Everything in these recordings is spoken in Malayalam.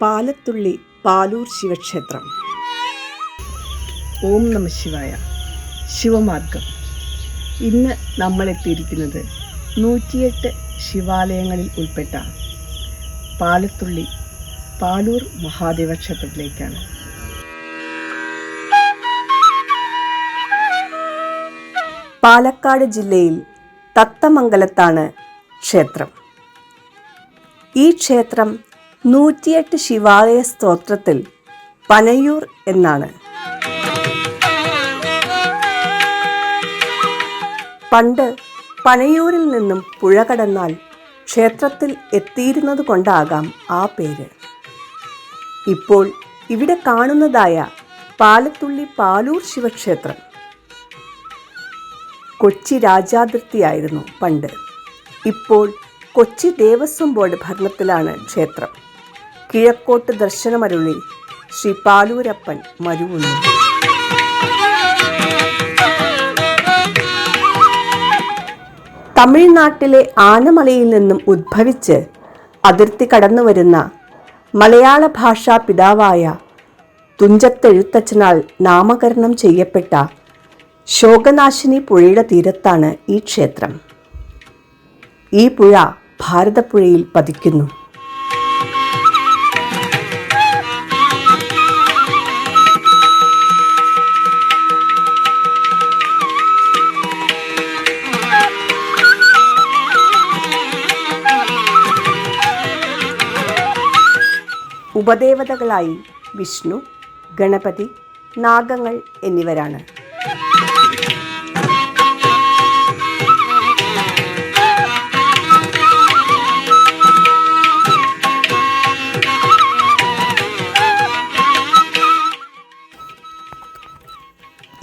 പാലത്തുള്ളി പാലൂർ ശിവക്ഷേത്രം. ഓം നമ ശിവായ. ശിവമാർഗം. ഇന്ന് നമ്മൾ എത്തിയിരിക്കുന്നത് നൂറ്റിയെട്ട് ശിവാലയങ്ങളിൽ ഉൾപ്പെട്ട പാലത്തുള്ളി പാലൂർ മഹാദേവ ക്ഷേത്രത്തിലേക്കാണ്. പാലക്കാട് ജില്ലയിൽ തത്തമംഗലത്താണ് ക്ഷേത്രം. ഈ ക്ഷേത്രം നൂറ്റിയെട്ട് ശിവാലയ സ്തോത്രത്തിൽ പനയൂർ എന്നാണ്. പണ്ട് പനയൂരിൽ നിന്നും പുഴ കടന്നാൽ ക്ഷേത്രത്തിൽ എത്തിയിരുന്നത് കൊണ്ടാകാം ആ പേര്. ഇപ്പോൾ ഇവിടെ കാണുന്നതായ പാലത്തുള്ളി പാലൂർ ശിവക്ഷേത്രം കൊച്ചി രാജാതിർത്തിയായിരുന്നു പണ്ട്. ഇപ്പോൾ കൊച്ചി ദേവസ്വം ബോർഡ് ഭരണത്തിലാണ് ക്ഷേത്രം. കിഴക്കോട്ട് ദർശനമരുളി ശ്രീ പാലൂരപ്പൻ മരുവുന്നു. തമിഴ്നാട്ടിലെ ആനമലയിൽ നിന്നും ഉദ്ഭവിച്ച് അതിർത്തി കടന്നു വരുന്ന മലയാള ഭാഷാ പിതാവായ തുഞ്ചത്തെഴുത്തച്ഛനാൽ നാമകരണം ചെയ്യപ്പെട്ട ശോകനാശിനി പുഴയുടെ തീരത്താണ് ഈ ക്ഷേത്രം. ഈ പുഴ ഭാരതപ്പുഴയിൽ പതിക്കുന്നു. ഉപദേവതകളായി വിഷ്ണു ഗണപതി നാഗങ്ങൾ എന്നിവരാണ്.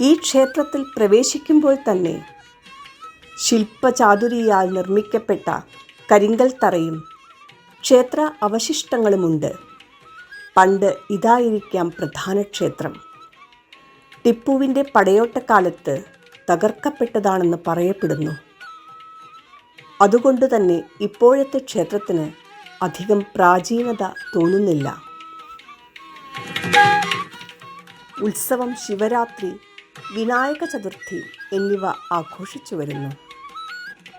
ഈ ക്ഷേത്രത്തിൽ പ്രവേശിക്കുമ്പോൾ തന്നെ ശില്പചാതുരിയാൽ നിർമ്മിക്കപ്പെട്ട കരിങ്കൽ തറയും ക്ഷേത്ര അവശിഷ്ടങ്ങളുമുണ്ട്. പണ്ട് ഇതായിരിക്കാം പ്രധാന ക്ഷേത്രം. ടിപ്പുവിന്റെ പടയോട്ടക്കാലത്ത് തകർക്കപ്പെട്ടതാണെന്ന് പറയപ്പെടുന്നു. അതുകൊണ്ട് തന്നെ ഇപ്പോഴത്തെ ക്ഷേത്രത്തിന് അധികം പ്രാചീനത തോന്നുന്നില്ല. ഉത്സവം ശിവരാത്രി വിനായക ചതുർത്ഥി എന്നിവ ആഘോഷിച്ചു വരുന്നു.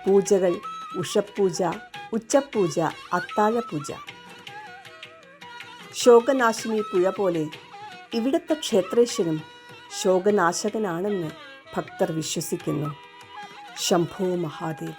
പൂജകൾ ഉഷപ്പൂജ ഉച്ചപ്പൂജ അത്താഴപൂജ. ശോകനാശിനി പുഴ പോലെ ഇവിടുത്തെ ക്ഷേത്രേശ്വരം ശോകനാശകനാണെന്ന് ഭക്തർ വിശ്വസിക്കുന്നു. ശംഭോ മഹാദേവ.